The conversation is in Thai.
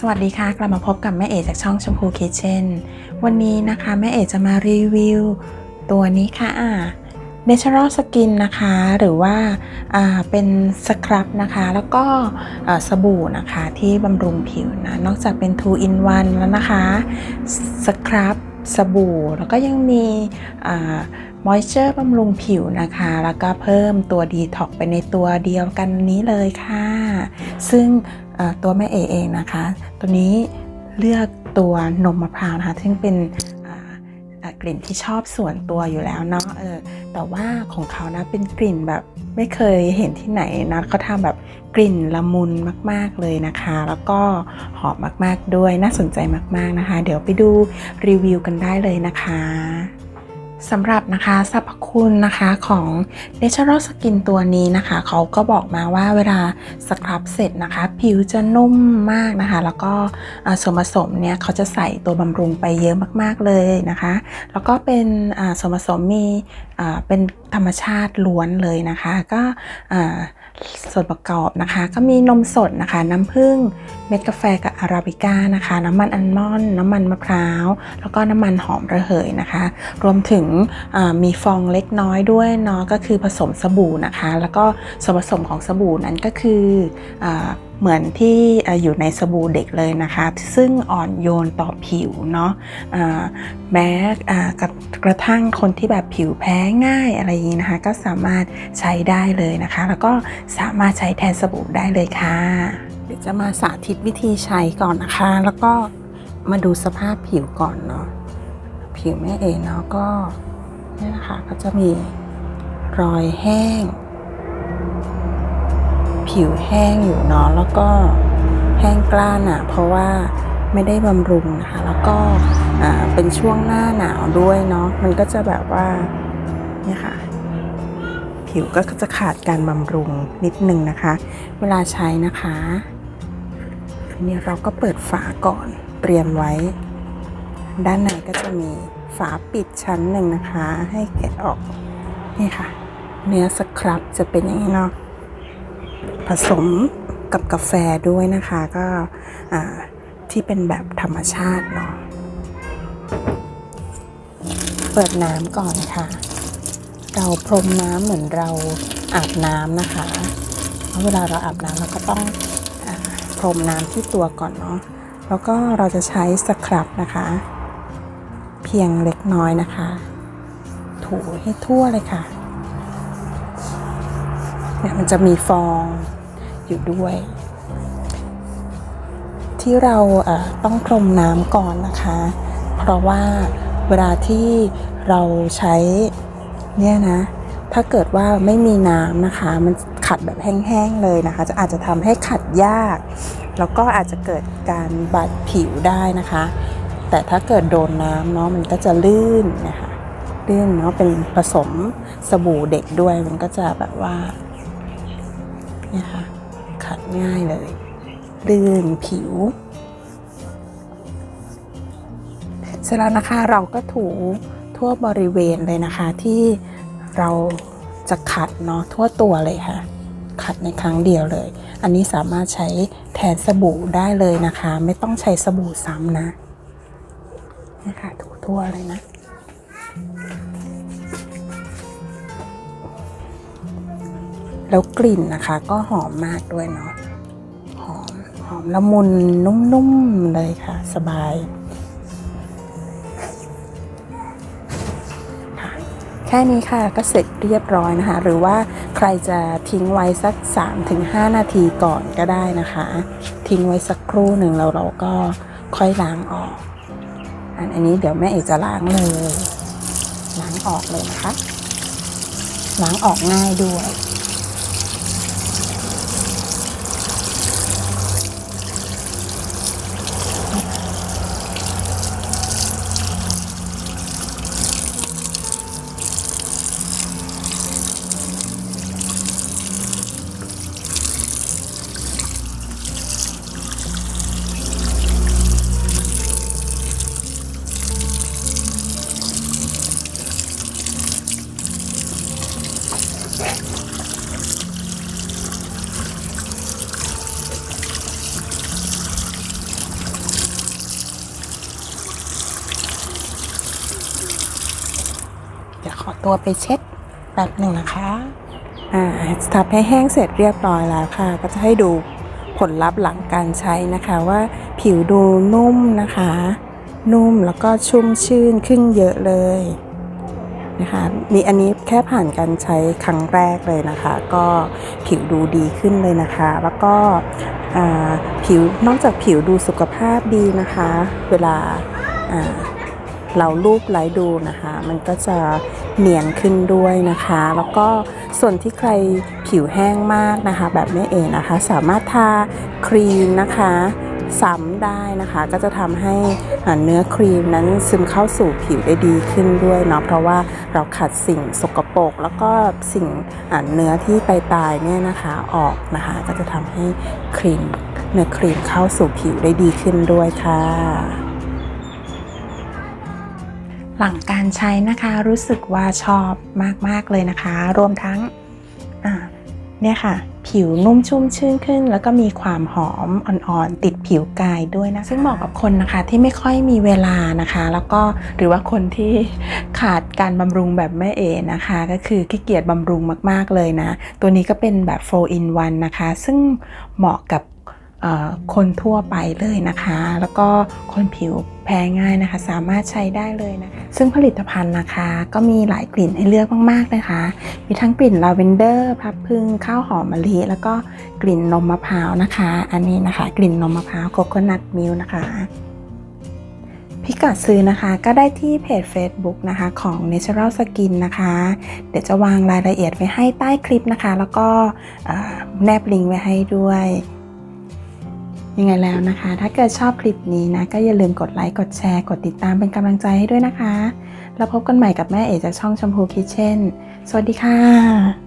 สวัสดีค่ะกลับมาพบกับแม่เอ๋จากช่องชมพูคิทเช่น วันนี้นะคะแม่เอ๋จะมารีวิว ตัวนี้ค่ะ Natural Skin นะคะ หรือว่าาเป็นสครับนะคะ แล้วก็สบู่นะคะที่บำรุงผิวนะ นอกจากเป็น 2 in 1 แล้วนะคะ สครับ สบู่ แล้วก็ยังมี มอยเจอร์บำรุงผิวนะคะ แล้วก็เพิ่มตัวดีท็อกไปในตัวเดียวกันนี้เลยค่ะ ซึ่งตัวแม่เอเองนะคะ ตัวนี้เลือกตัวนมมะพร้าวนะคะ ซึ่งเป็นกลิ่นที่ชอบส่วนตัวอยู่แล้วเนาะเออแต่ว่าของเขานะเป็นกลิ่นแบบไม่เคยเห็นที่ไหนนะเขาทำแบบกลิ่นละมุนมาก ๆ เลยนะคะ แล้วก็หอมมาก ๆ ด้วยน่าสนใจมาก ๆ นะคะ เดี๋ยวไปดูรีวิวกันได้เลยนะคะ สำหรับนะคะสรรพคุณนะคะของ Natural Skin ตัวนี้นะคะ เขาก็บอกมาว่าเวลาสครับเสร็จนะคะ ผิวจะนุ่มมากนะคะ แล้วก็ส่วนผสมเนี่ยเขาจะใส่ตัวบำรุงไปเยอะมากๆเลยนะคะ แล้วก็เป็นส่วนผสมมีเป็นธรรมชาติล้วนเลยนะคะ ก็ส่วนประกอบนะคะ ก็มีนมสดนะคะ น้ำผึ้งเม็ดกาแฟกับอาราบิก้านะคะ น้ำมันอัลมอนด์น้ำมันมะพร้าว แล้วก็น้ำมันหอมระเหยนะคะ รวมถึงมีฟองเล็กน้อยด้วยเนาะก็คือผสมสบู่นะคะ แล้วก็ส่วนผสมของสบู่นั้นก็คืออเหมือนที่อยู่ในสบู่เด็กเลยนะคะ ซึ่งอ่อนโยนต่อผิวเนาะอ่าแม้กระกระทั่งคนที่แบบผิวแพ้ง่ายอะไรอย่างนี้นะคะ ก็สามารถใช้ได้เลยนะคะ แล้วก็สามารถใช้แทนสบู่ได้เลยค่ะ เดี๋ยวจะมาสาธิตวิธีใช้ก่อนนะคะ แล้วก็มาดูสภาพผิวก่อนเนาะผิวแม่เองเนาะก็เนี่ยนะคะก็จะมีรอยแห้ง ผิวแห้งอยู่เนาะแล้วก็แห้งกล้านอะ่ะ เพราะว่าไม่ได้บำรุงนะคะ แล้วก็เป็นช่วงหน้าหนาวด้วยเนาะมันก็จะแบบว่าเนี่ยค่ะผิวก็จะขาดการบำรุงนิดนึงนะคะ เวลาใช้นะคะ นนี้เราก็เปิดฝาก่อนเตรียมไว้ ด้านในก็จะมีฝาปิดชั้นหนึ่งนะคะ ให้แกะออก นี่ค่ะ เนื้อสครับจะเป็นอย่างนี้เนาะผสมกับกาแฟด้วยนะคะก็ที่เป็นแบบธรรมชาติเนาะเปิดน้ำก่อนค่ะ เราพรมน้ำเหมือนเราอาบน้ำนะคะเพราะเวลาเราอาบน้ำเราก็ต้อง พรมน้ำที่ตัวก่อนเนาะแล้วก็เราจะใช้สครับนะคะ เพียงเล็กน้อยนะคะ ถูให้ทั่วเลยค่ะเนี่ยมันจะมีฟองอยู่ด้วย ที่เราเอ่อต้องพรมน้ำก่อนนะคะ เพราะว่าเวลาที่เราใช้เนี่ยนะ ถ้าเกิดว่าไม่มีน้ำนะคะ มัน ขัดแบบแห้งๆเลยนะคะ จะอาจจะทำให้ขัดยาก แล้วก็อาจจะเกิดการบาดผิวได้นะคะ แต่ถ้าเกิดโดนน้ำเนาะมันก็จะลื่นนะคะลื่นเนาะเป็นผสมสบู่เด็กด้วยมันก็จะแบบว่าเนี่ยค่ะขัดง่ายเลยลื่นผิวเสร็จแล้วนะคะเราก็ถูทั่วบริเวณเลยนะคะที่เราจะขัดเนาะทั่วตัวเลยค่ะ ขัดในครั้งเดียวเลย อันนี้สามารถใช้แทนสบู่ได้เลยนะคะ ไม่ต้องใช้สบู่ซ้ำนะนี่ค่ะถูทั่วเลยนะ แล้วกลิ่นนะคะ ก็หอมมากด้วยเนาะหอมหอมละมุนนุ่มๆเลยค่ะ สบาย แค่นี้ค่ะก็เสร็จเรียบร้อยนะคะ หรือว่าใครจะทิ้งไว้สัก 3-5 นาทีก่อนก็ได้นะคะ ทิ้งไว้สักครู่หนึ่งแล้วเราก็ค่อยล้างออก อันอันนี้เดี๋ยวแม่เอกจะล้างเลย ล้างออกเลยนะคะ ล้างออกง่ายด้วย ตัวไปเช็ดแบบหนึ่งนะคะอ่าทับให้แห้งเสร็จเรียบร้อยแล้วค่ะ ก็จะให้ดูผลลัพธ์หลังการใช้นะคะว่าผิวดูนุ่มนะคะ นุ่มแล้วก็ชุ่มชื่นขึ้นเยอะเลยนะคะนี่อันนี้แค่ผ่านการใช้ครั้งแรกเลยนะคะ ก็ผิวดูดีขึ้นเลยนะคะ แล้วก็ผิวนอกจากผิวดูสุขภาพดีนะคะ เวลาอ่า เรารูปไล้ดูนะคะ มันก็จะเนียนขึ้นด้วยนะคะ แล้วก็ส่วนที่ใครผิวแห้งมากนะคะ แบบแม่เองนะคะ สามารถทาครีมนะคะซ้ำได้นะคะก็จะทำให้เนื้อครีมนั้นซึมเข้าสู่ผิวได้ดีขึ้นด้วยเนาะเพราะว่าเราขัดสิ่งสกปรกแล้วก็สิ่งเนื้อที่ไปตายเนี่ยนะคะออกนะคะ ก็จะทำให้ครีมเนื้อครีมเข้าสู่ผิวได้ดีขึ้นด้วยค่ะ หลังการใช้นะคะรู้สึกว่าชอบมาก ๆ เลยนะคะ รวมทั้งเนี่ยค่ะ ผิวนุ่มชุ่มชื่นขึ้น แล้วก็มีความหอมอ่อนๆติดผิวกายด้วยนะ ซึ่งเหมาะกับคนนะคะที่ไม่ค่อยมีเวลานะคะ แล้วก็หรือว่าคนที่ขาดการบำรุงแบบแม่เอนะคะ ก็คือขี้เกียจบำรุงมากๆเลยนะ ตัวนี้ก็เป็นแบบ4 in 1นะคะ ซึ่งเหมาะกับ คนทั่วไปเลยนะคะ แล้วก็คนผิวแพ้ง่ายนะคะ สามารถใช้ได้เลยนะคะ ซึ่งผลิตภัณฑ์นะคะก็มีหลายกลิ่นให้เลือกมากๆนะคะ มีทั้งกลิ่นลาเวนเดอร์พับพึ่งข้าวหอมมะลิ แล้วก็กลิ่นนมมะพร้าวนะคะ อันนี้นะคะ กลิ่นนมมะพร้าวโคโคนัทมิลนะคะพิกัดซื้อนะคะก็ได้ที่เพจ Facebook นะคะของ Natural Skin นะคะ เดี๋ยวจะวางรายละเอียดไว้ให้ใต้คลิปนะคะ แล้วก็แนบลิงก์ไว้ให้ด้วย ยังไงแล้วนะคะ ถ้าเกิดชอบคลิปนี้นะ ก็อย่าลืมกดไลค์ กดแชร์ กดติดตามเป็นกำลังใจให้ด้วยนะคะ แล้วพบกันใหม่กับแม่เอ๋จากช่องชมพูคิเช่น สวัสดีค่ะ